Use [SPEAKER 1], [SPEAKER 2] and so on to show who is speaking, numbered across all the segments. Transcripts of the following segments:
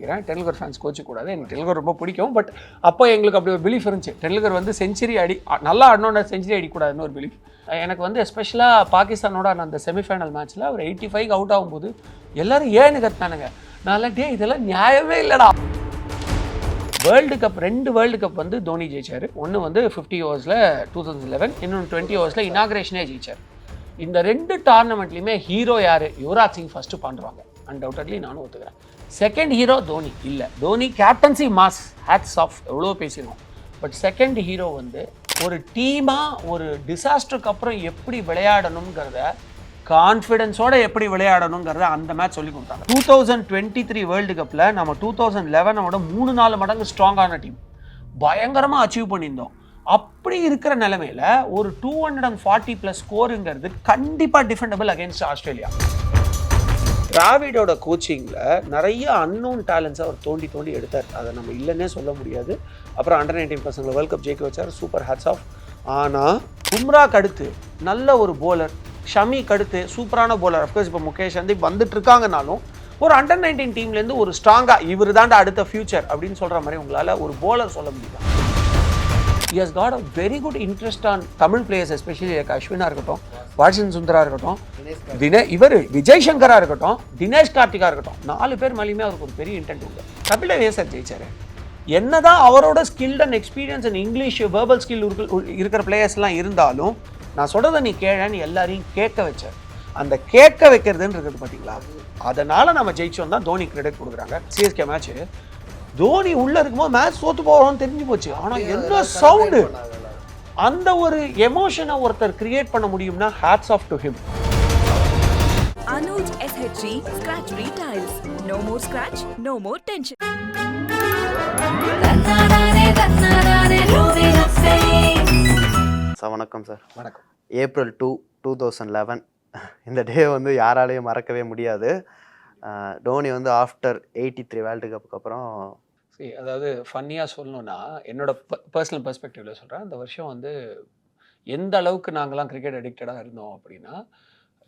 [SPEAKER 1] நினைக்கிறேன். Delkar fans coach கூடாது எனக்கு டெல்கர் ரொம்ப பிடிக்கும். பட் அப்போ எங்களுக்கு அப்படி ஒரு பிலீஃப் இருந்துச்சு. டெல்கர் வந்து செஞ்சுரி அடி நல்லா ஆடணும்னா செஞ்சுரி அடிக்கூடாதுன்னு ஒரு பிலீஃப் எனக்கு வந்து எஸ்பெஷலாக பாகிஸ்தானோட அந்த செமிஃபைனல் மேட்ச்சில் ஒரு எயிட்டி ஃபைவ் அவுட் ஆகும்போது எல்லாரும் ஏன்னு கத்துனானுங்க. நான் டே இதெல்லாம் நியாயமே இல்லைடா. வேர்ல்டு கப் ரெண்டு வேர்ல்டு கப் வந்து தோனி ஜெயிச்சார். ஒன்று வந்து ஃபிஃப்டி ஓவர்ஸில் டூ தௌசண்ட் லெவன் இன்னொன்று டுவெண்ட்டி ஓவர்ஸில் இனாக்ரேஷனே ஜெயிச்சார். இந்த ரெண்டு டோர்னமெண்ட்லையுமே ஹீரோ யார்? யுவராஜ் சிங் ஃபஸ்ட்டு பண்ணுறாங்க அன்டவுட்டட்லி நானும் ஒத்துக்கிறேன். செகண்ட் ஹீரோ தோனி இல்லை Dhoni captaincy mass hats off எவ்வளோ பேசியிருக்கோம் பட் செகண்ட் ஹீரோ வந்து ஒரு டீமாக ஒரு டிசாஸ்டருக்கு அப்புறம் எப்படி விளையாடணுங்கிறத கான்ஃபிடென்ஸோட எப்படி விளையாடணுங்கிறத அந்த மேட்ச் சொல்லி கொடுத்தாங்க. Two thousand twenty three world கப்பில் நம்ம டூ தௌசண்ட் லெவனோட மூணு நாலு மடங்கு ஸ்ட்ராங்கான டீம் பயங்கரமாக அச்சீவ் பண்ணியிருந்தோம். அப்படி இருக்கிற நிலமையில ஒரு two hundred and forty plus ஸ்கோருங்கிறது கண்டிப்பாக டிஃபெண்டபிள் அகேன்ஸ்ட் ஆஸ்திரேலியா. டிராவிடோட கோச்சிங்கில் நிறைய அன்னோன் டேலண்ட்ஸை அவர் தோண்டி தோண்டி எடுத்தார். அதை நம்ம இல்லைன்னே சொல்ல முடியாது. அப்புறம் அண்டர் நைன்டீன் பசங்களை வேர்ல்ட் கப் ஜெயிக்க வச்சார். சூப்பர் ஹேட்ஸ் ஆஃப் ஆனால் பும்ராக்கு அடுத்து நல்ல ஒரு போலர் ஷமிக்கு அடுத்து சூப்பரான போலர் அஃப்கோர்ஸ் இப்போ முகேஷ் சந்தீப் வந்துட்டு இருக்காங்கனாலும் ஒரு அண்டர் நைன்டீன் டீம்லேருந்து ஒரு ஸ்ட்ராங்காக இவர் தாண்டா அடுத்த ஃபியூச்சர் அப்படின்னு சொல்கிற மாதிரி உங்களால் ஒரு போலர் சொல்ல முடியும் he got got very good interest on Tamil players especially like அஸ்வினா இருக்கட்டும் வாட்சன் சுந்தரா இருக்கட்டும் தினே இவர் விஜய் சங்கரா இருக்கட்டும் தினேஷ் கார்த்திகா இருக்கட்டும் நாலு பேர் மேலேயுமே அவருக்கு ஒரு பெரிய இன்டென்ட் உண்டு. கபில வேசர் என்ன என்னதான் அவரோட skilled and experience and English verbal skill இருக்கிற பிளேயர்ஸ்லாம் இருந்தாலும் நான் சொல்கிறத நீ கேழன்னு எல்லாரையும் கேட்க வச்சார். அந்த கேட்க வைக்கிறதுன்னு இருக்குது பார்த்தீங்களா அதனால் நம்ம ஜெயிச்சோம் தான் தோனி கிரெடிட் கொடுக்குறாங்க. சிஎஸ்கே மேட்ச் தோனி உள்ள இருக்கும்போது மேட்ச் தோத்து போகிறோம்னு தெரிஞ்சு போச்சு. ஆனா என்ன சவுண்டு அந்த ஒரு எமோஷனை ஒருத்தர் கிரியேட் பண்ண முடியும்னா hats off to him
[SPEAKER 2] Anuj SHG Scratch Retiles. No more scratch, no more tension.
[SPEAKER 3] Sir வணக்கம் சார்.
[SPEAKER 1] வணக்கம்.
[SPEAKER 3] April two two thousand eleven இந்த டே வந்து யாராலையும் மறக்கவே முடியாது. டோனி வந்து ஆஃப்டர் எயிட்டி த்ரீ வேர்ல்டு கப்புக்கு அப்புறம்
[SPEAKER 1] அதாவது ஃபன்னியாக சொல்லணும்னா என்னோட பர்சனல் பர்ஸ்பெக்டிவில் சொல்கிறேன் அந்த வருஷம் வந்து எந்த அளவுக்கு நாங்களாம் கிரிக்கெட் அடிக்டடாக இருந்தோம் அப்படின்னா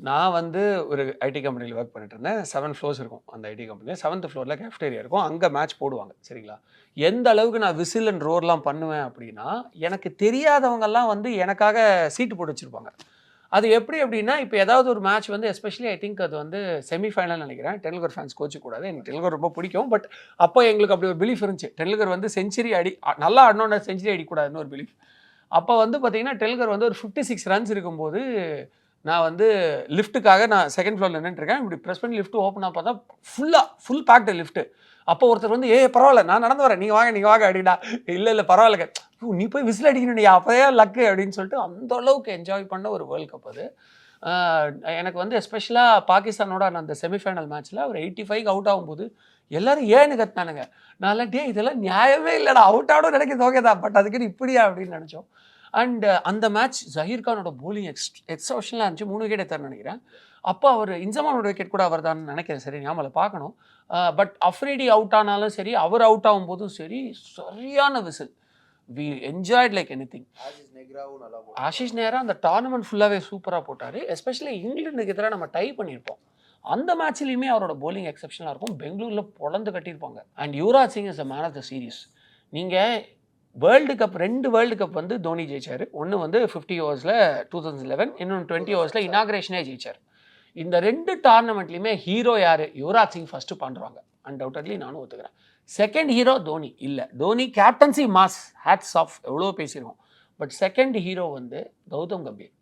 [SPEAKER 1] நான் வந்து ஒரு ஐடி கம்பெனியில் ஒர்க் பண்ணிட்டு இருந்தேன். செவன் ஃப்ளோர்ஸ் இருக்கும் அந்த ஐடி கம்பெனியில் செவன்த் ஃப்ளோரில் கேஃப்டேரியா இருக்கும். அங்கே மேட்ச் போடுவாங்க. சரிங்களா? எந்த அளவுக்கு நான் விசில் அண்ட் ரோர்லாம் பண்ணுவேன் அப்படின்னா எனக்கு தெரியாதவங்கெல்லாம் வந்து எனக்காக சீட்டு போட்டு வச்சுருப்பாங்க. அது எப்படி அப்படின்னா இப்போ ஏதாவது ஒரு மேட்ச் வந்து எஸ்பெஷலி ஐ திங்க் அது வந்து செமிஃபைனல் நினைக்கிறேன். டெல்கர் ஃபேன்ஸ் கோச்சு கூடாது எனக்கு டெல்கர் ரொம்ப பிடிக்கும். பட் அப்போ எங்களுக்கு அப்படி ஒரு பிலீஃப் இருந்துச்சு. டெண்டுல்கர் வந்து செஞ்சுரி அடி நல்லா ஆடணும்னா செஞ்சுரி அடிக்கூடாதுன்னு ஒரு பிலீஃப் அப்போ வந்து பார்த்தீங்கன்னா டெல்கர் வந்து ஒரு ஃபிஃப்டி சிக்ஸ் ரன்ஸ் இருக்கும்போது நான் வந்து லிஃப்ட்டுக்காக நான் செகண்ட் ஃப்ளோரில் நின்றுருக்கேன் இப்படி ப்ரெஸ் பண்ணி லிஃப்ட் ஓப்பனாக பார்த்தா ஃபுல்லாக ஃபுல் பேக்டு லிஃப்ட்டு அப்போ ஒருத்தர் வந்து ஏ பரவாயில்ல நான் நடந்து வரேன். நீங்கள் வாங்க நீங்கள் வாங்க அப்படின்னா இல்லை இல்லை பரவாயில்ல நீ போய் விசில் அடிக்கணும் அப்போதே லக்கு அப்படின்னு சொல்லிட்டு அந்த அளவுக்கு என்ஜாய் பண்ண ஒரு வேர்ல்ட் கப் அது. எனக்கு வந்து எஸ்பெஷலாக பாகிஸ்தானோட அந்த செமிஃபைனல் மேட்ச்சில் அவர் எயிட்டி ஃபைவ் அவுட் ஆகும்போது எல்லாரும் ஏன்னு கத்துனானுங்க? நான் டே இதெல்லாம் நியாயமே இல்லைடா அவுட் ஆடும் நினைக்கிறது ஓகே தான் பட் அதுக்குன்னு இப்படியா? அப்படின்னு நினச்சோம். அண்ட் அந்த மேட்ச் ஜஹீர் கானோட போலிங் எக்ஸ் எக்ஸப்ஷனலாக இருந்துச்சு. மூணு விக்கெட் எடுத்தார்னு நினைக்கிறேன். அப்போ அவர் இன்சமானோட விக்கெட் கூட அவர் தான் நினைக்கிறேன். சரி ஞாபகம் பார்க்கணும். பட் அஃப்ரீடி அவுட் ஆனாலும் சரி அவர் அவுட் ஆகும்போதும் சரி சரியான whistle we enjoyed like any thing Ashish நேரா அந்த டோர்னமெண்ட் ஃபுல்லாகவே சூப்பராக போட்டார். எஸ்பெஷலி இங்கிலாந்துக்கு எதிராக நம்ம டை பண்ணியிருப்போம். அந்த மேட்ச்லையுமே அவரோட bowling எக்ஸப்ஷனாக இருக்கும். பெங்களூரில் பொழந்து கட்டியிருப்பாங்க. And Yuvraj Singh is a man of the series நீங்கள் வேர்ல்டு கப் ரெண்டு வேர்ல்டு கப் வந்து தோனி ஜெயிச்சார். ஒன்று வந்து ஃபிஃப்டி ஓவர்ஸில் டூ தௌசண்ட் லெவன் இன்னொன்று டுவெண்ட்டி ஓவர்ஸில் இனாக்ரேஷனே ஜெயிச்சார். இந்த ரெண்டு டோர்னமெண்ட்லையுமே ஹீரோ யார்? யுவராஜ் சிங் ஃபஸ்ட்டு பண்ணுறாங்க அன்டவுட்டட்லி நானும் ஒத்துக்கிறேன். செகண்ட் ஹீரோ தோனி இல்லை Dhoni captaincy mass hats off எவ்வளோ பேசியிருக்கோம் பட் செகண்ட் ஹீரோ வந்து கௌதம் கம்பீர்.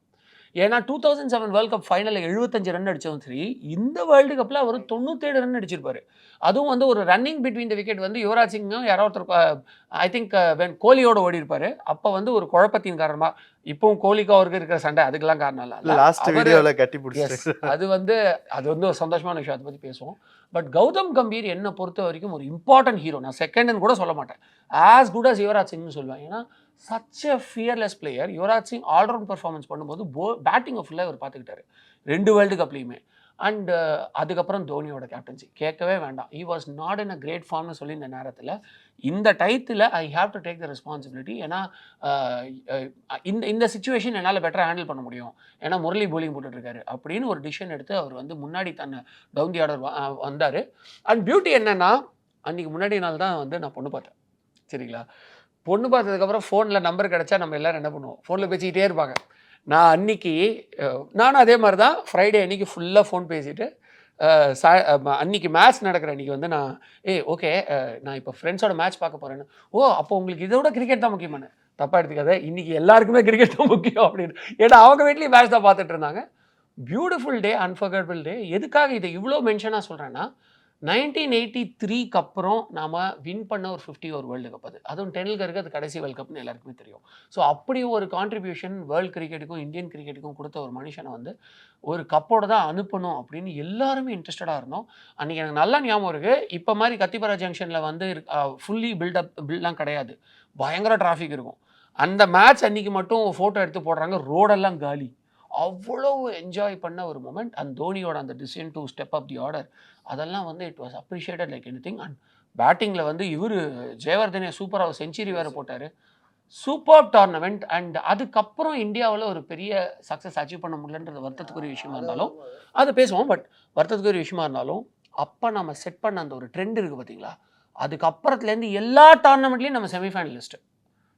[SPEAKER 1] ஏன்னா two thousand seven world cup ஃபைனலில் எழுபத்தஞ்சு ரன் அடித்ததும் சரி இந்த வேர்ல்டு கப்பில் அவர் தொண்ணூத்தேழு ரன் அடிச்சிருப்பார். அதுவும் வந்து ஒரு ரன்னிங் பிட்வீன் த விக்கெட் வந்து யுவராஜ் சிங்கும் யாரோ ஒருத்தர் ஐ திங்க் வென் கோலியோட ஓடி இருப்பார் அப்போ வந்து ஒரு குழப்பத்தின் காரணமாக இப்பவும் கோலிக்கு அவருக்கு இருக்கிற சண்டை அதுக்கெல்லாம் காரணம் இல்லை.
[SPEAKER 3] லாஸ்ட் வீடியோல கட்டி. பிடிச்சி
[SPEAKER 1] அது வந்து அது வந்து ஒரு சந்தோஷமான விஷயம். அதை பற்றி பேசுவோம். பட் கௌதம் கம்பீர் என்னை பொறுத்த வரைக்கும் ஒரு இம்பார்ட்டன்ட் ஹீரோ நான் செகண்ட்னு கூட சொல்ல மாட்டேன். ஆஸ் குட் as யுவராஜ் சிங்னு சொல்லுவேன். ஏன்னா such a fearless player Yuvraj Singh allround performance பண்ணும்போது போ பேட்டிங்கை ஃபுல்லாக அவர் பார்த்துக்கிட்டாரு ரெண்டு வேர்ல்டு கப்லேயுமே அண்டு uh, அதுக்கப்புறம் தோனியோட கேப்டன்சி கேட்கவே வேண்டாம். He was not in a great ஃபார்ம்னு சொல்லி இந்த நேரத்தில் இந்த டயத்தில் I have to take the responsibility ஏன்னா இந்த இந்த சுச்சுவேஷன் என்னால் பெட்டராக ஹேண்டில் பண்ண முடியும். ஏன்னா முரளி போலிங் போட்டுட்ருக்காரு. அப்படின்னு ஒரு டிசிஷன் எடுத்து அவர் வந்து முன்னாடி தன்னை டவுன் தி ஆர்டர் வந்தார். அண்ட் பியூட்டி என்னென்னா அன்றைக்கி முன்னாடி நாள் தான் வந்து நான் பொண்ணு பார்த்தேன். சரிங்களா? பொண்ணு பார்த்ததுக்கப்புறம் ஃபோனில் நம்பர் கிடச்சா நம்ம எல்லோரும் என்ன பண்ணுவோம்? ஃபோனில் பேசிக்கிட்டே இருப்பாங்க. நான் அன்னைக்கு நானும் அதே மாதிரி தான் ஃப்ரைடே அன்னைக்கு ஃபுல்லாக ஃபோன் பேசிட்டு சா அன்றைக்கி அன்னைக்கு மேட்ச் நடக்கிற அன்றைக்கி வந்து நான் ஏய் ஓகே நான் இப்போ ஃப்ரெண்ட்ஸோட மேட்ச் பார்க்க போகிறேன்னு ஓ அப்போ உங்களுக்கு இதை விட கிரிக்கெட் தான் முக்கியமான தப்பாக எடுத்துக்காத இன்றைக்கி எல்லாருக்குமே கிரிக்கெட் தான் முக்கியம் அப்படின்னு. ஏன்னா அவங்க வீட்லேயும் மேட்ச் தான் பார்த்துட்டு இருந்தாங்க. பியூட்டிஃபுல் டே அன்ஃபர்கபிள் டே எதுக்காக இதை இவ்வளோ மென்ஷனாக சொல்கிறேன்னா நைன்டீன் எயிட்டி த்ரீக்கு அப்புறம் நாம் வின் பண்ண ஒரு ஃபிஃப்டி ஒரு வேர்ல்டு கப் அது. அதுவும் டென்னுக்கு அது கடைசி வேர்ல்டு கப்னு எல்லாருக்குமே தெரியும். ஸோ அப்படி ஒரு கான்ட்ரிபியூஷன் வேர்ல்டு கிரிக்கெட்டுக்கும் இந்தியன் கிரிக்கெட்டுக்கும் கொடுத்த ஒரு மனுஷனை வந்து ஒரு கப்போட தான் அனுப்பணும் அப்படின்னு எல்லாருமே இன்ட்ரெஸ்டடாக இருந்தோம். அன்றைக்கி எனக்கு நல்லா ஞாபகம் இருக்குது இப்போ மாதிரி கத்திபரா ஜங்ஷனில் வந்து ஃபுல்லி பில்டப் பில்ட்லாம் கிடையாது. பயங்கர டிராஃபிக் இருக்கும். அந்த மேட்ச் அன்றைக்கி மட்டும் ஃபோட்டோ எடுத்து போடுறாங்க. ரோடெல்லாம் காலி. அவ்வளோ என்ஜாய் பண்ண ஒரு மூமெண்ட் அந்த தோனியோட அந்த decision to step up the order அதெல்லாம் வந்து it was appreciated like any thing and பேட்டிங்கில் வந்து இவர் ஜெயவர்தனே சூப்பராக செஞ்சுரி வேறு போட்டார். சூப்பர் டோர்னமெண்ட் அண்ட் அதுக்கப்புறம் இந்தியாவில் ஒரு பெரிய சக்ஸஸ் அச்சீவ் பண்ண முடியலன்றது வருத்தத்துக்குரிய விஷயமா இருந்தாலும் அதை பேசுவோம். பட் வருத்தத்துக்குரிய விஷயமா இருந்தாலும் அப்போ நம்ம செட் பண்ண அந்த ஒரு ட்ரெண்ட் இருக்குது பார்த்தீங்களா அதுக்கப்புறத்துலேருந்து எல்லா டோர்னமெண்ட்லேயும் நம்ம செமிஃபைனலிஸ்ட்டு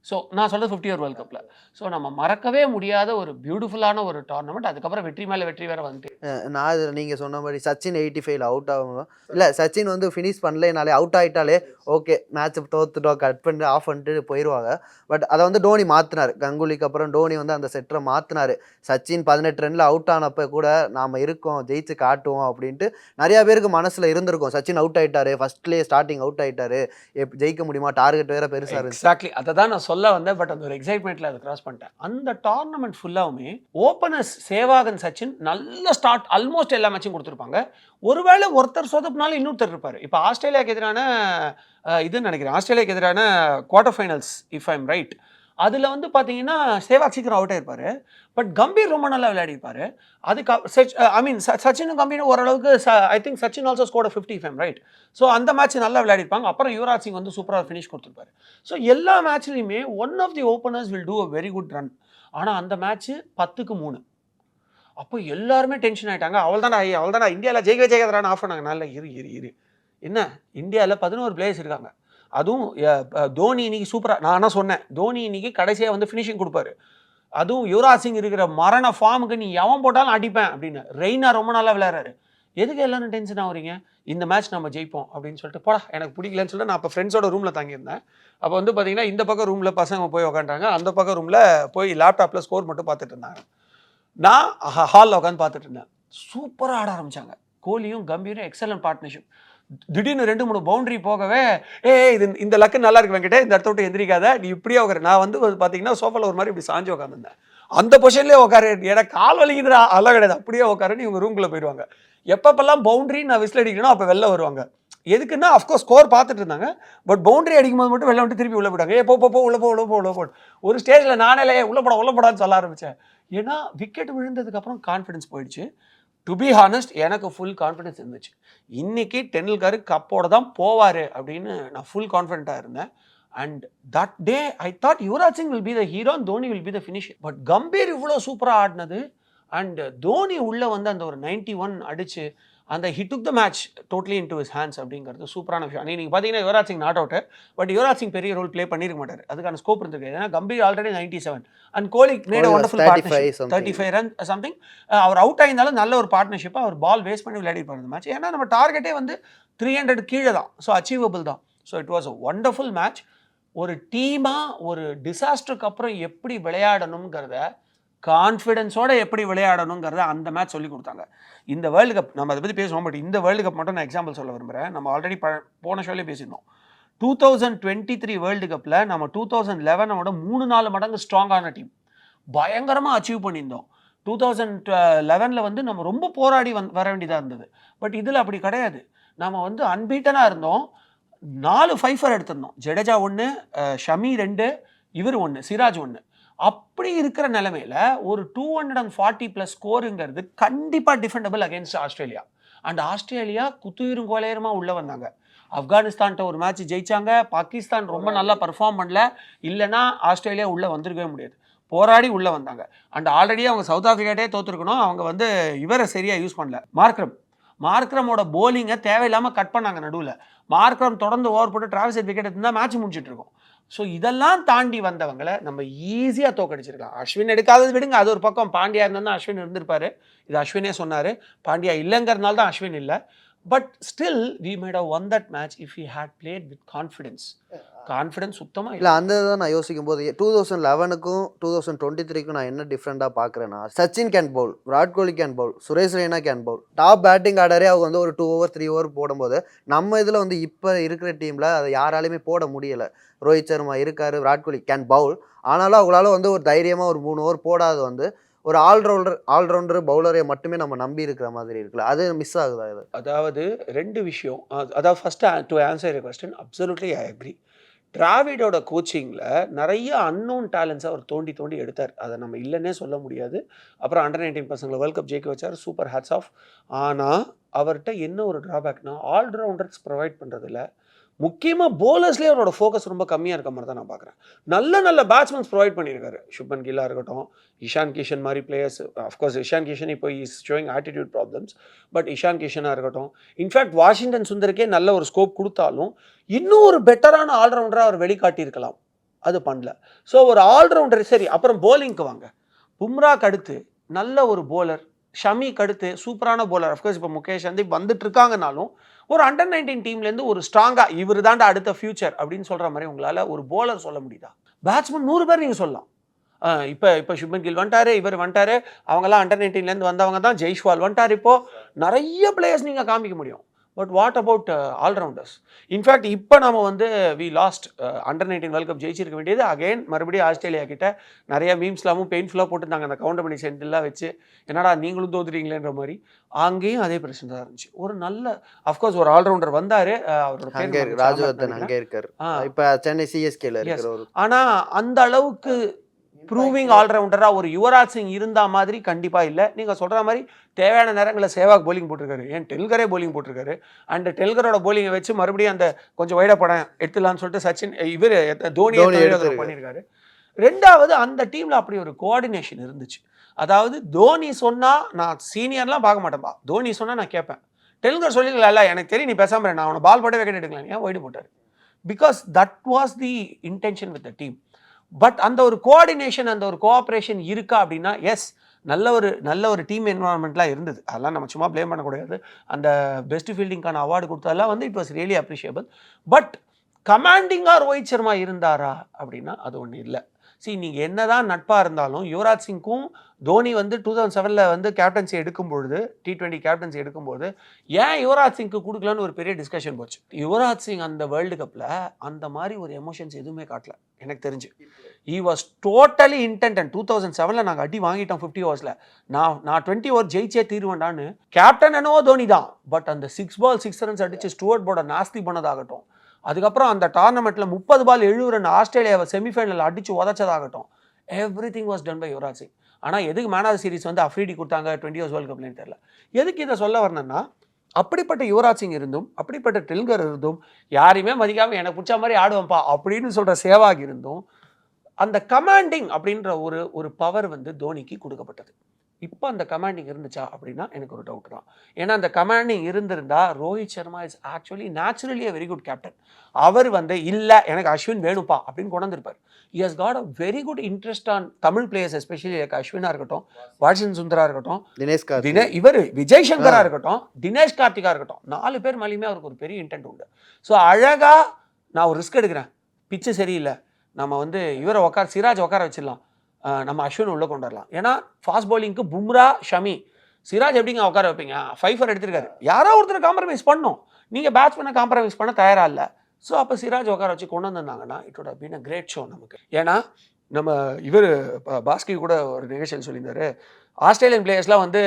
[SPEAKER 1] ஸோ நான் சொல்கிறது ஃபிஃப்டி ஓவர் வேர்ல்ட் கப்பில் ஸோ நம்ம மறக்கவே முடியாத ஒரு பியூட்டிஃபுல்லான ஒரு டோர்னமெண்ட் அதுக்கப்புறம் வெற்றி மேலே வெற்றி வேறு வந்து
[SPEAKER 3] அஹ் நான் இது நீங்கள் சொன்ன மாதிரி சச்சின் எயிட்டி ஃபைவ்ல அவுட் ஆகும் இல்லை சச்சின் வந்து ஃபினிஷ் பண்ணலைனாலே அவுட் ஆகிட்டாலே ஓகே மேட்ச் தோத்துட்டோம் கட் பண்ணிட்டு ஆஃப் பண்ணிட்டு போயிடுவாங்க பட் அதை வந்து டோனி மாற்றினார் கங்குலிக்கு அப்புறம் டோனி வந்து அந்த செட்டரை மாற்றினார் சச்சின் பதினெட்டு ரனில் அவுட் ஆனப்போ கூட நாம் இருக்கோம் ஜெயிச்சு காட்டுவோம் அப்படின்ட்டு நிறையா பேருக்கு மனசில் இருந்திருக்கும். சச்சின் அவுட் ஆயிட்டாரு ஃபர்ஸ்ட்லேயே ஸ்டார்டிங் அவுட் ஆயிட்டாரு. எப் ஜெயிக்க முடியுமா? டார்கெட் வேற பெருசாக இருந்துச்சு.
[SPEAKER 1] எக்ஸாக்ட்லி அதை தான் நான் சொல்ல வந்தேன் பட் அந்த ஒரு எக்ஸைட்மெண்ட்டில் அதை கிராஸ் பண்ணிட்டேன். அந்த டோர்னமெண்ட் ஃபுல்லாவுமே ஓப்பனர்ஸ் சேவாகன் சச்சின் நல்ல ஸ்டார்ட் ஆல்மோஸ்ட் எல்லா மேட்சும் கொடுத்துருப்பாங்க. ஒருவேளை ஒருத்தர் சொதப்பினாலும் இன்னொருத்தர் இருப்பார். இப்போ ஆஸ்திரேலியாவுக்கு எதிரான இதுன்னு நினைக்கிறேன். ஆஸ்திரேலியாவுக்கு எதிரான quarter finals if I'm right அதில் வந்து பார்த்தீங்கன்னா சேவாக் சீக்கிரம் அவுட் ஆயிருப்பாரு. பட் கம்பீர் ரொம்ப நல்லா விளையாடிருப்பாரு. அதுக்கு சச் ஐ மீன் சச்சினும் கம்பீரும் ஓரளவுக்கு I think Sachin also score fifty five right so அந்த மேட்ச் நல்லா விளையாடிருப்பாங்க. அப்புறம் யுவராஜ் சிங் வந்து சூப்பராக ஃபினிஷ் கொடுத்துருப்பாரு. ஸோ எல்லா மேட்ச்லையுமே one of the openers will do a very good run ஆனால் அந்த மேட்ச்சு பத்துக்கு மூணு. அப்போ எல்லாருமே டென்ஷன் ஆகிட்டாங்க அவள் தானே அவள் தானே இந்தியாவில் ஜெயிக்க ஜெயிக்கிறதான்னு ஆஃப் பண்ணாங்க. நல்ல இரு இரு இரு. என்ன? இந்தியாவில் பதினோரு பிளேயர்ஸ் இருக்காங்க. அதுவும் தோனி இன்னைக்கு சூப்பராக நான் என்ன சொன்னேன். தோனி இன்னைக்கு கடைசியாக வந்து ஃபினிஷிங் கொடுப்பாரு. அதுவும் யுவராஜ் சிங் இருக்கிற மரண ஃபார்முக்கு நீ எவன் போட்டாலும் அடிப்பேன் அப்படின்னு. ரெய்னா ரொம்ப நல்லா விளையாடுறாரு. எதுக்கு எல்லாரும் டென்ஷன் ஆகுறீங்க இந்த மேட்ச் நம்ம ஜெயிப்போம் அப்படின்னு சொல்லிட்டு போடா எனக்கு பிடிக்கலன்னு சொல்லிட்டு நான் அப்போ ஃப்ரெண்ட்ஸோட ரூமில் தங்கியிருந்தேன். அப்போ வந்து பார்த்தீங்கன்னா இந்த பக்கம் ரூமில் பசங்க போய் உக்காண்டாங்க அந்த பக்கம் ரூமில் போய் லேப்டாப்பில் ஸ்கோர் மட்டும் பார்த்துட்டு இருந்தாங்க. நான் ஹாலில் உட்காந்து பார்த்துட்டு இருந்தேன். சூப்பராக ஆட ஆரம்பித்தாங்க கோலியும் கம்பீரும் எக்ஸலன்ட் பார்ட்னர்ஷிப் திடீர்னு ரெண்டு மூணு பவுண்டரி போகவே ஏ இது இந்த லக்கு நல்லா இருக்கு வெங்கடே இந்த இடத்த விட்டு எந்திரிக்காத நீ இப்படியே உட்காரு நான் வந்து பார்த்தீங்கன்னா சோஃபாவில் ஒரு மாதிரி இப்படி சாஞ்சு உட்காந்துருந்தேன் அந்த பொசிஷன்லேயே உட்காரு எனக்கு கால் வலிக்குதுடா அதெல்லாம் கிடையாது. அப்படியே உட்காருன்னு இவங்க ரூம்குள்ளே போயிடுவாங்க எப்பப்பெல்லாம் பவுண்டரி நான் விசில் அடிக்கணும் அப்போ வெளில வருவாங்க. எதுக்குன்னா அஃப்கோர்ஸ் ஸ்கோர் பார்த்துட்டு இருந்தாங்க. பட் பவுண்டரி அடிக்கும்போது மட்டும் வெளில வந்துட்டு திருப்பி உள்ளே போயிட்டாங்க. ஏ போ போ, போ உள்ள போ உள்ள போ உள்ள போ. ஒரு ஸ்டேஜில் நானே உள்ளே போட உள்ள போடான்னு சொல்ல ஆரம்பித்தேன் ஏன்னா விக்கெட் விழுந்ததுக்கப்புறம் கான்ஃபிடன்ஸ் போயிடுச்சு. டு பி ஹானஸ்ட் எனக்கு ஃபுல் கான்ஃபிடன்ஸ் இருந்துச்சு. இன்னைக்கு டெண்டுல்கர் கப்போட தான் போவார் அப்படின்னு நான் ஃபுல் கான்ஃபிடண்ட்டாக இருந்தேன். And that day I thought Yuvraj Singh will be the hero Dhoni will be the finish but Gambhir இவ்வளோ சூப்பராக ஆடினது அண்ட் தோனி உள்ளே வந்து அந்த ஒரு 91 ஒன் அடித்து அந்த he took the match totally into his hands அப்படிங்கிறது சூப்பரான விஷயம். நீங்கள் பார்த்தீங்கன்னா Yuvraj Singh not out but Yuvraj Singh பெரிய ரோல் ப்ளே பண்ணிருக்க மாட்டார். அதுக்கான ஸ்கோப் இருந்திருக்கு. ஏன்னா Gambhir already ninety seven and Kohli made wonderful
[SPEAKER 3] 35
[SPEAKER 1] partnership
[SPEAKER 3] something.
[SPEAKER 1] Thirty five run something our out ஆயிருந்தாலும் நல்ல ஒரு பார்ட்னர்ஷிப்பாக அவர் பால் வேஸ்ட் பண்ணி விளையாடிருப்பார் இந்த மேட்ச் ஏன்னா நம்ம டார்கெட்டே வந்து த்ரீ ஹண்ட்ரட் கீழே தான். ஸோ அச்சீவபிள் தான். So it was a wonderful match ஒரு டீமாக ஒரு டிசாஸ்டருக்கு அப்புறம் எப்படி விளையாடணுங்கிறத கான்ஃபிடென்ஸோட எப்படி விளையாடணுங்கிறத அந்த மேட்ச் சொல்லி கொடுத்தாங்க. இந்த வேர்ல்டு கப் நம்ம அதை பற்றி பேசுவோம் பட் இந்த வேர்ல்டு கப் மட்டும் நான் எக்ஸாம்பிள் சொல்ல விரும்புகிறேன் நம்ம ஆல்ரெடி ப போன ஷோலே பேசியிருந்தோம். Two thousand twenty three world கப்பில் நம்ம டூ தௌசண்ட் லெவனோட மூணு நாலு மடங்கு ஸ்ட்ராங்கான டீம் பயங்கரமாக அச்சீவ் பண்ணியிருந்தோம். டூ தௌசண்ட் லெவனில் வந்து நம்ம ரொம்ப போராடி வந் வர வேண்டியதாக இருந்தது. பட் இதில் அப்படி கிடையாது. நம்ம வந்து அன்பீட்டனாக இருந்தோம். நாலு ஃபைஃபர் எடுத்திருந்தோம். ஜடேஜா ஒன்று ஷமி ரெண்டு இவர் ஒன்று சிராஜ் ஒன்று அப்படி இருக்கிற நிலமையில ஒரு two hundred and forty plus ஸ்கோருங்கிறது கண்டிப்பாக defendable against Australia. And Australia குத்துயிரும் கோலையரமாக உள்ளே வந்தாங்க. ஆப்கானிஸ்தான்கிட்ட ஒரு மேட்ச் ஜெயிச்சாங்க. பாகிஸ்தான் ரொம்ப நல்லா பர்ஃபார்ம் பண்ணல. இல்லைன்னா ஆஸ்திரேலியா உள்ளே வந்திருக்கவே முடியாது. போராடி உள்ளே வந்தாங்க. அண்ட் ஆல்ரெடி அவங்க சவுத் ஆஃப்ரிக்காட்டே தோத்துருக்கணும். அவங்க வந்து இவரை சரியாக யூஸ் பண்ணல. மார்க்ரம். மார்க்ரமோட போலிங்கை தேவையில்லாமல் கட் பண்ணாங்க நடுவில். மார்க்ரம் தொடர்ந்து ஓவர் போட்டு டிராவல்ஸ் விக்கெட் எடுத்திருந்தா மேட்ச் முடிச்சிட்டு இருக்கும். ஸோ இதெல்லாம் தாண்டி வந்தவங்களை நம்ம ஈஸியாக தோக்கடிச்சிருக்கலாம். அஸ்வின் எடுக்காதது விடுங்க அது ஒரு பக்கம். பாண்டியா இருந்தால் தான் அஸ்வின் இருந்திருப்பாரு. இது அஸ்வினே சொன்னார். பாண்டியா இல்லைங்கிறதுனால தான் அஸ்வின் இல்லை. But still we made have one that match if you had played with confidence confidence சுத்தமாக
[SPEAKER 3] இல்லை அந்த இதை நான் யோசிக்கும் போது டூ தௌசண்ட் லெவனுக்கும் டூ தௌசண்ட் டுவெண்ட்டி த்ரீக்கும் நான் என்ன டிஃப்ரெண்ட்டாக பார்க்குறேன்னா Sachin can bowl Virat Kohli can bowl Suresh Raina can bowl top batting ஆர்டரே அவங்க வந்து ஒரு டூ ஓவர் த்ரீ ஓவர் போடும்போது நம்ம இதில் வந்து இப்போ இருக்கிற டீமில் அதை யாராலையுமே போட முடியலை. ரோஹித் சர்மா இருக்காரு விராட் கோலி கேன் பவுல் ஆனாலும் அவங்களால வந்து ஒரு தைரியமாக ஒரு மூணு ஓவர் போடாது வந்து ஒரு ஆல்ரவுண்டர் ஆல்ரவுண்டர் பவுலரை மட்டுமே நம்ம நம்பி இருக்கிற மாதிரி இருக்குல்ல அது மிஸ் ஆகுதா இது?
[SPEAKER 1] அதாவது ரெண்டு விஷயம். அதாவது first to answer question absolutely I agree டிராவிடோட கோச்சிங்கில் நிறைய அன்னோன் டேலண்ட்ஸை அவர் தோண்டி தோண்டி எடுத்தார். அதை நம்ம இல்லைன்னே சொல்ல முடியாது. அப்புறம் அண்டர் நைன்டீன் பசங்களை வேர்ல்ட் கப் ஜெயிக்க வச்சார் சூப்பர் ஹேட்ஸ் ஆஃப் ஆனால் அவர்கிட்ட என்ன ஒரு ட்ராபேக்னா ஆல்ரவுண்டர்ஸ் ப்ரொவைட் பண்ணுறதில்ல முக்கியமாக போலர்ஸ்லேயே அவரோட ஃபோக்கஸ் ரொம்ப கம்மியாக இருக்க மாதிரி தான் நான் பார்க்குறேன். நல்ல நல்ல பேட்ஸ்மேன்ஸ் ப்ரொவைட் பண்ணியிருக்காரு. சுப்மன் கில்லா இருக்கட்டும் இஷான் கிஷன் மாதிரி பிளேயர்ஸ் அஃப்கோர்ஸ் இஷான் கிஷன் இப்போ is showing attitude problems but Ishan கிஷனாக இருக்கட்டும் இன்ஃபேக்ட் வாஷிங்டன் சுந்தருக்கே நல்ல ஒரு ஸ்கோப் கொடுத்தாலும் இன்னும் ஒரு பெட்டரான ஆல்ரவுண்டராக அவர் வெளிக்காட்டியிருக்கலாம். அது பண்ணல. ஸோ ஒரு ஆல்ரவுண்டர் சரி அப்புறம் போலிங்க்கு வாங்க. பும்ராக்கு அடுத்து நல்ல ஒரு போலர் ஷமிக்கு அடுத்து சூப்பரான போலர் அஃப்கோர்ஸ் இப்போ முகேஷ் வந்து வந்துட்டு இருக்காங்கனாலும் ஒரு அண்டர் நைன்டீன் டீம்லேருந்து ஒரு ஸ்ட்ராங்காக இவர் தாண்டா அடுத்த ஃபியூச்சர் அப்படின்னு சொல்கிற மாதிரி உங்களால் ஒரு போலர் சொல்ல முடியுதா? பேட்ஸ்மேன் நூறு பேர் நீங்கள் சொல்லலாம். இப்போ இப்போ சுப்மன் கில் வந்துட்டாரு இவர் வந்துட்டாரு அவங்கெல்லாம் அண்டர் நைன்டீன்லேருந்து வந்தவங்க தான் ஜெய்ஷ்வால் வந்துட்டார் இப்போது நிறைய பிளேயர்ஸ் நீங்கள் காமிக்க முடியும். But what about allrounders in fact இப்போ நம்ம வந்து we lost under nineteen world cup ஜெயிச்சிருக்க வேண்டியது. அகைன் மறுபடியும் ஆஸ்திரேலியா கிட்ட நிறைய மீம்ஸ்லாமும் பெயின்ஃபுல்லாக போட்டுருந்தாங்க. அந்த கவுண்டர் பண்ணி சென்டெல்லாம் வச்சு என்னடா நீங்களும் தோத்துறீங்களேன்ற மாதிரி. அங்கேயும் அதே பிரச்சனை தான் இருந்துச்சு. ஒரு நல்ல அஃப்கோர்ஸ் ஒரு ஆல்ரவுண்டர் வந்தார். அவரோட
[SPEAKER 3] அங்கே ராஜவர்தன். அங்கே இருக்காரு. இப்போ சென்னை சிஎஸ்கேல இருக்கிற ஒரு
[SPEAKER 1] ஆனா அந்த அளவுக்கு ப்ரூவிங் ஆல்ரவுண்டரா ஒரு யுவராஜ் சிங் இருந்தா மாதிரி கண்டிப்பா இல்ல. நீங்க சொல்ற மாதிரி தேவையான நேரங்களில் சேவாக் போலிங் போட்டிருக்காரு. ஏன் டெல்கரே போலிங் போட்டிருக்காரு. அண்ட் டெல்கரோட போலிங்கை வச்சு மறுபடியும் அந்த கொஞ்சம் வைடா படம் எடுத்துலாம்னு சொல்லிட்டு சச்சின் இவர் தோனி. பண்ணியிருக்காரு. ரெண்டாவது அந்த டீம்ல அப்படி ஒரு கோஆர்டினேஷன் இருந்துச்சு. அதாவது தோனி சொன்னா நான் சீனியர்லாம் பார்க்க மாட்டேன்பா. தோனி சொன்னா நான் கேட்பேன். டெல்கர் சொல்லிக்கல எனக்கு தெரியும் நீ பேசாம இரு, நான் அவனை பால் போட்டே விக்கெட் எடுக்கலாம் ஏன் ஒய்டு போட்டார்? Because that was the intention with the team but அந்த ஒரு கோஆர்டினேஷன் அந்த ஒரு கோஆப்ரேஷன் இருக்கா அப்படின்னா எஸ் நல்ல ஒரு நல்ல ஒரு டீம் என்வரான்மெண்ட்லாம் இருந்தது. அதெல்லாம் நம்ம சும்மா ப்ளேம் பண்ணக்கூடாது. அந்த பெஸ்ட் ஃபீல்டிங்கான அவார்டு கொடுத்ததெல்லாம் வந்து it was really appreciable but கமாண்டிங்காக Rohit Sharma இருந்தாரா அப்படின்னா அது ஒன்றும் இல்லை. சி நீங்கள் என்னதான் நட்பாக இருந்தாலும் யுவராஜ் சிங்க்கும் தோனி வந்து டூ தௌசண்ட் செவனில் வந்து கேப்டன்சி எடுக்கும் பொழுது டி ட்வெண்ட்டி கேப்டன்சி எடுக்கும்போது ஏன் யுவராஜ் சிங்க்கு கொடுக்கலன்னு ஒரு பெரிய டிஸ்கஷன் போச்சு. யுவராஜ் சிங் அந்த வேர்ல்டு கப்பில் அந்த மாதிரி ஒரு எமோஷன்ஸ் எதுவுமே காட்டல. எனக்கு தெரிஞ்சு. He was totally intent and two thousand செவனில் நாங்கள் அடி வாங்கிட்டோம் ஃபிஃப்டி ஓவர்ஸில் நான் நான் டுவெண்ட்டி ஓவர் ஜெயிச்சே தீர்வேண்டான்னு கேப்டன் என்னவோ தோனி தான். பட் அந்த சிக்ஸ் பால் சிக்ஸ் ரன்ஸ் அடித்து ஸ்டுவர்ட் போர்டை நாஸ்தி பண்ணதாகட்டும். அதுக்கப்புறம் அந்த டோர்னமெண்ட்டில் முப்பது பால் எழுபது ரன் ஆஸ்திரேலியாவை செமிஃபைனலில் அடித்து உதச்சதாகட்டும். Everything was done by Yuvraj Singh. ஆனால் எதுக்கு மேன் ஆஃப் சீரிஸ் வந்து அஃப்ரீடி கொடுத்தாங்க? டுவெண்ட்டி இயர்ஸ் வேர்ல்டு கப்லேன்னு தெரியல. எதுக்கு இதை சொல்ல வரணும்னா அப்படிப்பட்ட யுவராஜ் சிங் இருந்தும் அப்படிப்பட்ட டெல்கர் இருந்தும் யாரையுமே மதிக்காமல் எனக்கு பிடிச்ச மாதிரி ஆடுவேன்ப்பா அப்படின்னு சொல்கிற சேவாக் இருந்தும் அந்த கமாண்டிங் அப்படின்ற ஒரு ஒரு பவர் வந்து தோனிக்கு கொடுக்கப்பட்டது. இப்போ அந்த கமாண்டிங் இருந்துச்சா அப்படின்னா எனக்கு ஒரு டவுட் தான். ஏன்னா அந்த கமாண்டிங் இருந்திருந்தா Rohit Sharma is actually naturally a very good captain அவர் வந்து இல்லை எனக்கு அஸ்வின் வேணும்ப்பா அப்படின்னு கொண்டு வந்திருப்பார் he has got a very good interest on Tamil players especially like அஸ்வினா இருக்கட்டும் வாட்சன் சுந்தரா இருக்கட்டும்
[SPEAKER 3] தினேஷ்
[SPEAKER 1] தினே இவர் விஜய் சங்கரா இருக்கட்டும் தினேஷ் கார்த்திகா இருக்கட்டும் நாலு பேர் மேலேயுமே அவருக்கு ஒரு பெரிய இன்டென்ட் உண்டு. ஸோ அழகா நான் ஒரு ரிஸ்க் எடுக்கிறேன். பிச்சு சரியில்லை. நம்ம வந்து இவரை உட்கார சிராஜ் உட்கார வச்சிடலாம். நம்ம அஸ்வின் உள்ளே கொண்டு வரலாம் ஏன்னா ஃபாஸ்ட் பவுலிங்க்கு பும்ரா ஷமி சிராஜ் எப்படிங்க உட்கார வைப்பீங்க? ஃபைஃபர் எடுத்திருக்காரு. யாரோ ஒருத்தர் காம்ப்ரமைஸ் பண்ணும். நீங்கள் பேட்ஸ்மேனை காம்ப்ரமைஸ் பண்ண தயாராக இல்லை. ஸோ அப்போ சிராஜ் உட்கார வச்சு கொண்டு வந்திருந்தாங்கன்னா it would have been great show நமக்கு. ஏன்னா நம்ம இவர் பாஸ்கி கூட ஒரு நிகழ்ச்சியில் சொல்லியிருந்தாரு ஆஸ்திரேலியன் பிளேயர்ஸ்லாம் வந்து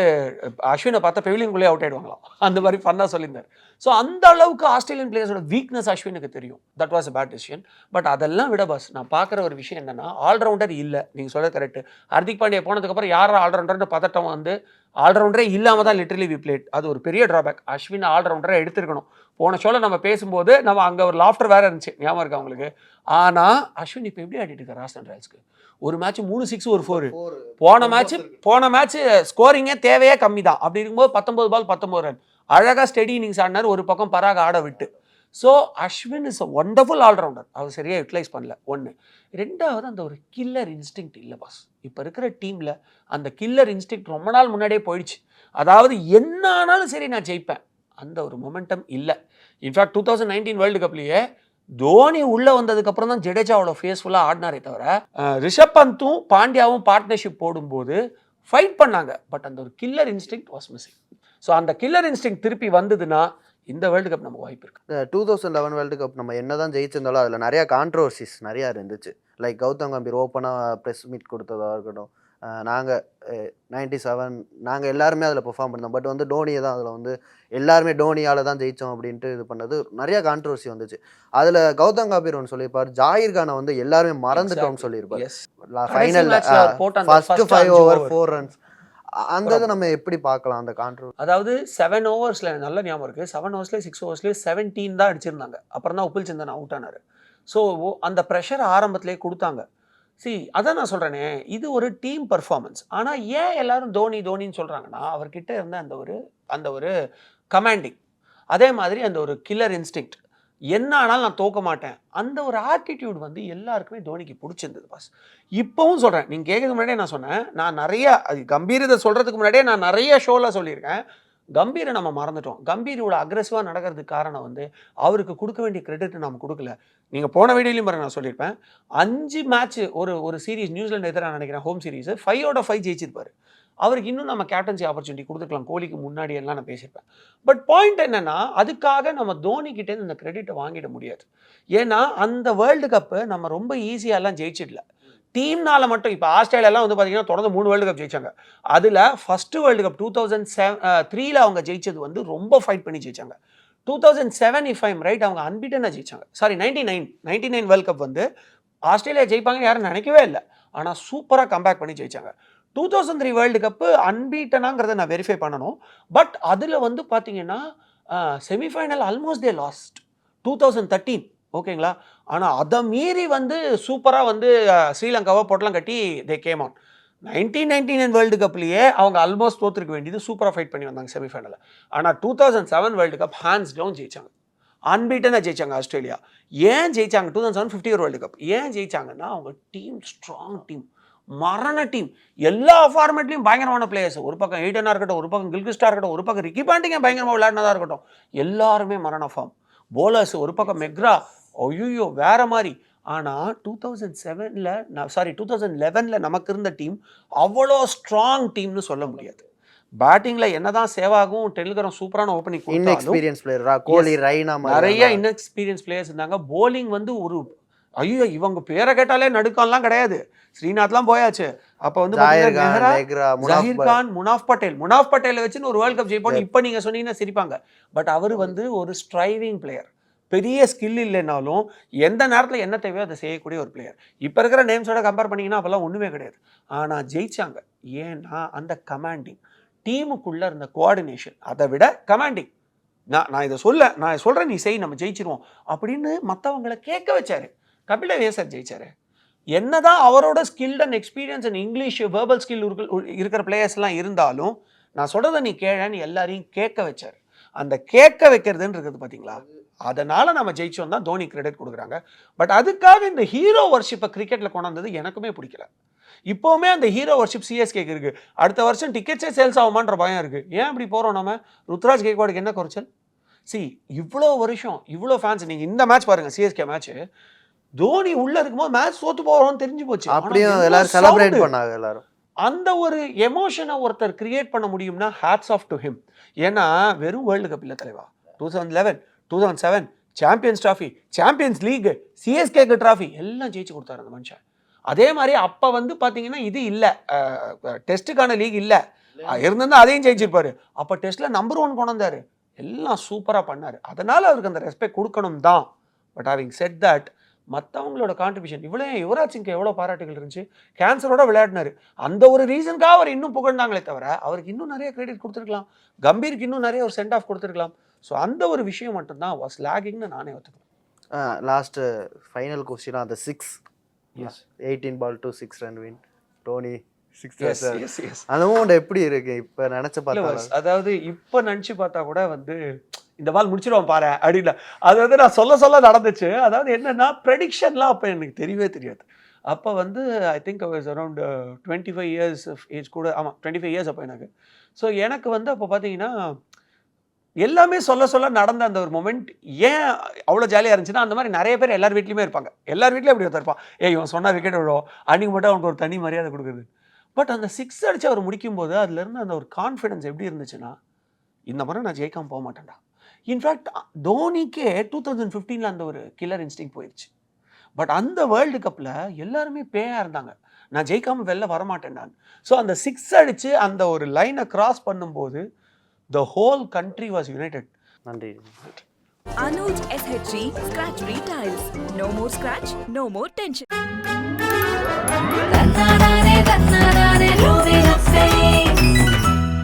[SPEAKER 1] அஸ்வினை பார்த்தா பெவிலியனுக்குள்ளே அவுட் ஆயிடுவாங்களாம். அந்த மாதிரி ஃபன்னாக சொல்லியிருந்தார். ஸோ அந்த அளவுக்கு ஆஸ்திரேலியன் பிளேயர்ஸோட வீக்னஸ் அஸ்வினுக்கு தெரியும். That was a bad decision but அதெல்லாம் விட பாஸ் நான் பார்க்குற ஒரு விஷயம் என்னென்னா ஆல்ரவுண்டர் இல்லை. நீங்கள் சொல்கிறது கரெக்ட் ஹர்திக் பாண்டியா போனதுக்கப்புறம் யார் ஆல்ரவுண்டர்னு பதட்டம் வந்து ஆல்ரவுண்டரே இல்லாமல் தான் லிட்டரலி வி பிளேட் அது ஒரு பெரிய ட்ராபேக் அஸ்வின் ஆல்ரவுண்டரை எடுத்துருக்கணும். போன ஷோல நம்ம பேசும்போது நம்ம அங்கே ஒரு லாஃப்டர் வேறு இருந்துச்சு. ஞாபகம் இருக்கா அவங்களுக்கு ஆனால் அஸ்வின் இப்போ எப்படி ஆடிட்டு இருக்கார் ராஜஸ்தான் ராயல்ஸ்க்கு ஒரு மேட்ச் மூணு சிக்ஸ் ஒரு ஃபோர் போன மேட்ச் போன மேட்ச் ஸ்கோரிங்கே தேவையே கம்மி தான் அப்படி இருக்கும்போது பத்தொன்பது பால் பத்தொன்பது ரன் அழகாக ஸ்டெடி இன்னிங்ஸ் ஆடினார். ஒரு பக்கம் பராக் ஆட விட்டு. So Ashwin is a wonderful allrounder அவர் சரியாக யூட்டிலைஸ் பண்ணல. ஒன்று ரெண்டாவது அந்த ஒரு கில்லர் இன்ஸ்டிங் இல்லை பாஸ் இப்போ இருக்கிற டீமில் அந்த கில்லர் இன்ஸ்டிங் ரொம்ப நாள் முன்னாடியே போயிடுச்சு. அதாவது என்ன ஆனாலும் சரி நான் ஜெயிப்பேன். அந்த ஒரு மொமெண்டம் இல்லை. In fact two thousand nineteen world கப்லேயே Dhoni உள்ளே வந்ததுக்கப்புறம் தான் ஜடேஜாவோட ஃபேஸ்ஃபுல்லாக ஆடினாரே தவிர ரிஷப் பந்தும் பாண்டியாவும் பார்ட்னர்ஷிப் போடும்போது ஃபைட் பண்ணாங்க. பட் அந்த ஒரு killer instinct was missing so அந்த கில்லர் இன்ஸ்டிங் திருப்பி வந்ததுன்னா இந்த வேர்ல்டு கப் நமக்கு வாய்ப்பு இருக்குது
[SPEAKER 3] two thousand eleven world cup நம்ம என்ன தான் ஜெயிச்சிருந்தாலும் அதில் நிறையா கான்ட்ரவர்சிஸ் நிறையா இருந்துச்சு. லைக் கௌதம் கம்பீர் ஓப்பனாக ப்ரெஸ் மீட் கொடுத்ததாக இருக்கட்டும் நாங்கள் நைன்டி செவன் நாங்கள் எல்லாருமே அதில் பெர்ஃபார்ம் பண்ணோம் பட் வந்து டோனியை தான் அதில் வந்து எல்லாருமே டோனியால் தான் ஜெயித்தோம் அப்படின்ட்டு இது பண்ணது. நிறையா கான்ட்ரவர்சி வந்துச்சு. அதில் கௌதம் கம்பீர் ஒன்று சொல்லியிருப்பார். ஜாகிர் கானை வந்து எல்லாருமே மறந்துட்டோம்னு சொல்லியிருப்பார். ஃபைனலில்
[SPEAKER 1] first
[SPEAKER 3] five over. Four runs அந்த இதை நம்ம எப்படி பார்க்கலாம் அந்த கான்ட்ரவர்சி
[SPEAKER 1] அதாவது செவன் ஓவர்ஸில் நல்ல ஞாபகம் இருக்குது செவன் ஓவர்ஸ்லேயே சிக்ஸ் ஓவர்ஸ்லேயே செவன்டீன் தான் அடிச்சிருந்தாங்க. அப்புறம் தான் உப்பில் சந்தன் அவுட் ஆனார். ஸோ அந்த ப்ரெஷர் ஆரம்பத்திலே கொடுத்தாங்க. சி அதான் நான் சொல்கிறேனே இது ஒரு டீம் பர்ஃபார்மன்ஸ் ஆனால் ஏன் எல்லாரும் தோனி தோனின்னு சொல்கிறாங்கன்னா அவர்கிட்ட இருந்த அந்த ஒரு அந்த ஒரு கமாண்டிங் அதே மாதிரி அந்த ஒரு கில்லர் இன்ஸ்டிங்க்ட் என்ன ஆனாலும் நான் தோக்க மாட்டேன். அந்த ஒரு ஆட்டிடியூட் வந்து எல்லாருக்குமே தோனிக்கு பிடிச்சிருந்தது பாஸ் இப்போவும் சொல்கிறேன் நீங்கள் கேட்கறதுக்கு முன்னாடியே நான் சொன்னேன் நான் நிறைய அது கம்பீர் இதை சொல்கிறதுக்கு முன்னாடியே நான் நிறைய ஷோவில் சொல்லியிருக்கேன். கம்பீரை நம்ம மறந்துட்டோம். கம்பீர் இவ்வளோ அக்ரெசிவாக நடக்கிறதுக்கு காரணம் வந்து அவருக்கு கொடுக்க வேண்டிய கிரெடிட் நம்ம கொடுக்கல. நீங்கள் போன வீடியோலையும் பாருங்க நான் சொல்லியிருப்பேன். அஞ்சு மேட்ச் ஒரு ஒரு சீரீஸ் நியூசிலாந்து எதிராக நினைக்கிறேன் home series five out of five ஜெயிச்சிருப்பாரு. அவருக்கு இன்னும் நம்ம கேப்டன்சி ஆப்பர்ச்சுனிட்டி கொடுத்துக்கலாம் கோலிக்கு முன்னாடி எல்லாம் நான் பேசியிருப்பேன். பட் பாயிண்ட் என்னென்னா அதுக்காக நம்ம தோனிக்கிட்டேருந்து இந்த கிரெடிட்டை வாங்கிட முடியாது. ஏன்னா அந்த வேர்ல்டு கப்பு நம்ம ரொம்ப ஈஸியாலாம் ஜெயிச்சிடல. டீம்னால மட்டும் இப்போ ஆஸ்திரேலியாலாம் வந்து பார்த்தீங்கன்னா தொடர்ந்து மூணு வேர்ல்டு கப் ஜெயிச்சாங்க. அதில் first world cup two thousand seven த்ரீல அவங்க ஜெயிச்சது வந்து ரொம்ப ஃபைட் பண்ணி ஜெயிச்சாங்க. Two thousand seven if I'm right அவங்க அன்பிட்டனாக ஜெயிச்சாங்க. Sorry ninety nine ninety nine world cup வந்து ஆஸ்திரேலியா ஜெயிப்பாங்க யாரும் நினைக்கவே இல்லை. ஆனால் சூப்பராக கம்பேக் பண்ணி ஜெயிச்சாங்க. Two thousand three world cup அன்பீட்டனாங்கிறத நான் வெரிஃபை பண்ணணும். பட் அதில் வந்து பார்த்தீங்கன்னா semifinal almost they lost two thousand thirteen ஓகேங்களா? ஆனால் அதை மீறி வந்து சூப்பராக வந்து ஸ்ரீலங்காவை பொட்டலம் கட்டி they game on nineteen ninety nine world கப்லேயே அவங்க ஆல்மோஸ்ட் தோற்றுக்க வேண்டியது சூப்பராக ஃபைட் பண்ணி வந்தாங்க செமிஃபைனலில் ஆனால் two thousand seven world cup hands down ஜெயிச்சாங்க. அன்பீட்டனாக ஜெயிச்சாங்க ஆஸ்திரேலியா. ஏன் ஜெயிச்சாங்க? Two thousand seven fifty world cup ஏன் ஜெயிச்சாங்கன்னா அவங்க டீம் ஸ்ட்ராங் டீம் மரண டீம் எல்லா ஃபார்மேட்லையும் பயங்கரமான பிளேயர்ஸ் ஒரு பக்கம் எய்டனாக இருக்கட்டும் ஒரு பக்கம் கில்கிஸ்டாக இருக்கட்டும் ஒரு பக்கம் ரிக்கி பாண்டிங்க பயங்கரமாக விளையாடினதாக இருக்கட்டும். எல்லாருமே மரண ஃபார்ம் போலர்ஸ் ஒரு பக்கம் மெக்ரா ஐயோ வேற மாதிரி. ஆனால் டூ தௌசண்ட் செவனில் சாரி டூ தௌசண்ட் லெவனில் நமக்கு இருந்த டீம் அவ்வளோ ஸ்ட்ராங் டீம்னு சொல்ல முடியாது. பேட்டிங்கில் என்னதான் சேவாகும் டெல்கரம் சூப்பரான ஓப்பனிங் கொடுத்தாலும்
[SPEAKER 3] இன்எக்ஸ்பீரியன்ஸ் பிளேயரா கோலி மாதிரி
[SPEAKER 1] நிறைய இன்எக்ஸ்பீரியன்ஸ் பிளேயர்ஸ் இருந்தாங்க. போலிங் வந்து ஒரு ஐயோ இவங்க பேரை கேட்டாலே நடுக்கம்லாம் கிடையாது. ஸ்ரீநாத்லாம் போயாச்சு. அப்போ வந்து ஜஹீர் கான் முனாஃப் பட்டேல். முனாஃப் பட்டேலை வச்சுன்னு ஒரு வேர்ல்ட் கப் ஜெயிப்போம் இப்போ நீங்க சொன்னீங்கன்னா சிரிப்பாங்க. பட் அவர் வந்து ஒரு ஸ்ட்ரைவிங் பிளேயர் பெரிய ஸ்கில் இல்லைனாலும் எந்த நேரத்தில் என்ன தேவையோ அதை செய்யக்கூடிய ஒரு பிளேயர் இப்போ இருக்கிற நேம்ஸோட கம்பேர் பண்ணிங்கன்னா அப்போல்லாம் ஒன்றுமே கிடையாது. ஆனால் ஜெயிச்சாங்க. ஏன்னா அந்த கமாண்டிங் டீமுக்குள்ளே இருந்த கோஆர்டினேஷன் அதை விட கமாண்டிங் நான் நான் இதை சொல்ல நான் சொல்கிறேன் நீ செய் நம்ம ஜெயிச்சிருவோம் அப்படின்னு மற்றவங்களை கேட்க வச்சாரு. கபில வேசர் ஜெயிச்சாரு. என்னதான் அவரோட skilled and experience and English verbal skill இருக்கிற பிளேயர்ஸ்லாம் இருந்தாலும் நான் சொல்கிறத நீ கேழன்னு எல்லாரையும் கேட்க வச்சார். அந்த கேட்க வைக்கிறதுன்னு இருக்குது பார்த்தீங்களா அதனால நம்ம ஜெயிச்சோம் தான் தோனி கிரெடிட் கொடுக்குறாங்க. பட் அதுக்காக இந்த ஹீரோ வர்ஷிப்பை கிரிக்கெட்டில் கொண்டாந்தது எனக்குமே பிடிக்கல. இப்போவுமே அந்த ஹீரோ வர்ஷிப் சிஎஸ்கேக்கு இருக்கு. அடுத்த வருஷம் டிக்கெட்ஸே சேல்ஸ் ஆகுமான்ற பயம் இருக்கு. ஏன் இப்படி போகிறோம் நம்ம ருத்ராஜ் கேக்வாடுக்கு என்ன குறைச்சல்? சி இவ்வளோ வருஷம் இவ்வளோ ஃபேன்ஸ் நீங்கள் இந்த மேட்ச் பாருங்க சிஎஸ்கே மேட்ச் தோனி உள்ள இருக்கும்போது மேட்ச் சோத்து போகிறோம்னு தெரிஞ்சு போச்சு.
[SPEAKER 3] அப்படியும் எல்லாரும் செலிப்ரேட். பண்ணாங்க எல்லாரும்.
[SPEAKER 1] அந்த ஒரு எமோஷனை ஒருத்தர் கிரியேட் பண்ண முடியும்னா ஹேட்ஸ் ஆஃப் டு ஹிம் ஏன்னா வெறும் வேர்ல்டு கப் இல்லை தலைவா. Two thousand eleven two thousand seven champions trophy champions league சிஎஸ்கேக்கு trophy எல்லாம் ஜெயிச்சு கொடுத்தாரு அந்த மனுஷன். அதே மாதிரி அப்போ வந்து பார்த்தீங்கன்னா இது இல்லை. டெஸ்ட்டுக்கான லீக் இல்லை. இருந்திருந்தா அதையும் ஜெயிச்சிருப்பாரு. அப்போ டெஸ்ட்டில் நம்பர் ஒன் கொண்டு வந்தாரு. எல்லாம் சூப்பராக பண்ணார். அதனால் அவருக்கு அந்த ரெஸ்பெக்ட் கொடுக்கணும் தான். பட் ஹேவிங் செட் தட் மற்றவங்களோட கான்ட்ரிபியூஷன் இவ்வளோ யுவராஜ் சிங்க்கு எவ்வளோ பாராட்டுகள் இருந்துச்சு. கேன்சரோட விளையாடினாரு. அந்த ஒரு ரீசனுக்காக அவர் இன்னும் புகழ்ந்தாங்களே தவிர அவருக்கு இன்னும் நிறைய கிரெடிட் கொடுத்துருக்கலாம். கம்பீருக்கு இன்னும் நிறைய ஒரு சென்ட் ஆஃப் கொடுத்துருக்கலாம். ஸோ அந்த ஒரு விஷயம் மட்டும்தான் வாஸ் லேகிங்னு நானே ஒத்துக்கிறேன்.
[SPEAKER 3] லாஸ்ட் ஃபைனல் கொஸ்டின் அந்த six
[SPEAKER 1] yes
[SPEAKER 3] eighteen ball to six run win Dhoni six
[SPEAKER 1] yes yes yes
[SPEAKER 3] அந்த மூமெண்ட் எப்படி இருக்கு? இப்ப நினைச்சு பார்த்தா
[SPEAKER 1] அதாவது இப்ப நினைச்சு பார்த்தா கூட வந்து இந்த பால் முடிச்சிருவான் பாரு அப்படின்னு. அது வந்து நான் சொல்ல சொல்ல நடந்துச்சு. அதாவது என்னன்னா ப்ரெடிக்ஷன்லாம் அப்ப எனக்கு தெரியவே தெரியாது. அப்போ வந்து I think was around twenty five years age கூட ஆமாம் டுவெண்ட்டி ஃபைவ் இயர்ஸ் அப்போ எனக்கு. ஸோ எனக்கு வந்து அப்போ பார்த்தீங்கன்னா எல்லாமே சொல்ல சொல்ல நடந்த அந்த ஒரு மொமெண்ட் ஏன் அவ்வளோ ஜாலியாக இருந்துச்சுன்னா அந்த மாதிரி நிறைய பேர் எல்லார் வீட்லையுமே இருப்பாங்க. எல்லார் வீட்லேயும் அப்படி ஒருத்தர் இருப்பான். ஏய் இவன் சொன்னால் விக்கெட் விழும் அன்றைக்கி மட்டும் அவனுக்கு ஒரு தனி மரியாதை கொடுக்குது. பட் அந்த சிக்ஸ் அடித்து அவர் முடிக்கும்போது அதுலேருந்து அந்த ஒரு கான்ஃபிடன்ஸ் எப்படி இருந்துச்சுன்னா இந்த முறை நான் ஜெயிக்காமல் போக மாட்டேன்டா. இன்ஃபேக்ட் தோனிக்கே டூ தௌசண்ட் ஃபிஃப்டீனில் அந்த ஒரு கில்லர் இன்ஸ்டிங் போயிடுச்சு பட் அந்த வேர்ல்டு கப்பில் எல்லாருமே பேயாக இருந்தாங்க. நான் ஜெயிக்காமல் வெளில வரமாட்டேன் நான் ஸோ அந்த சிக்ஸ் அடித்து அந்த ஒரு லைனை கிராஸ் பண்ணும்போது the whole country was united
[SPEAKER 3] நன்றி
[SPEAKER 2] Anuj SHG Scratch Retiles. No more scratch, no more tension.
[SPEAKER 4] தன்னானே தன்னானே லோவே லப்பே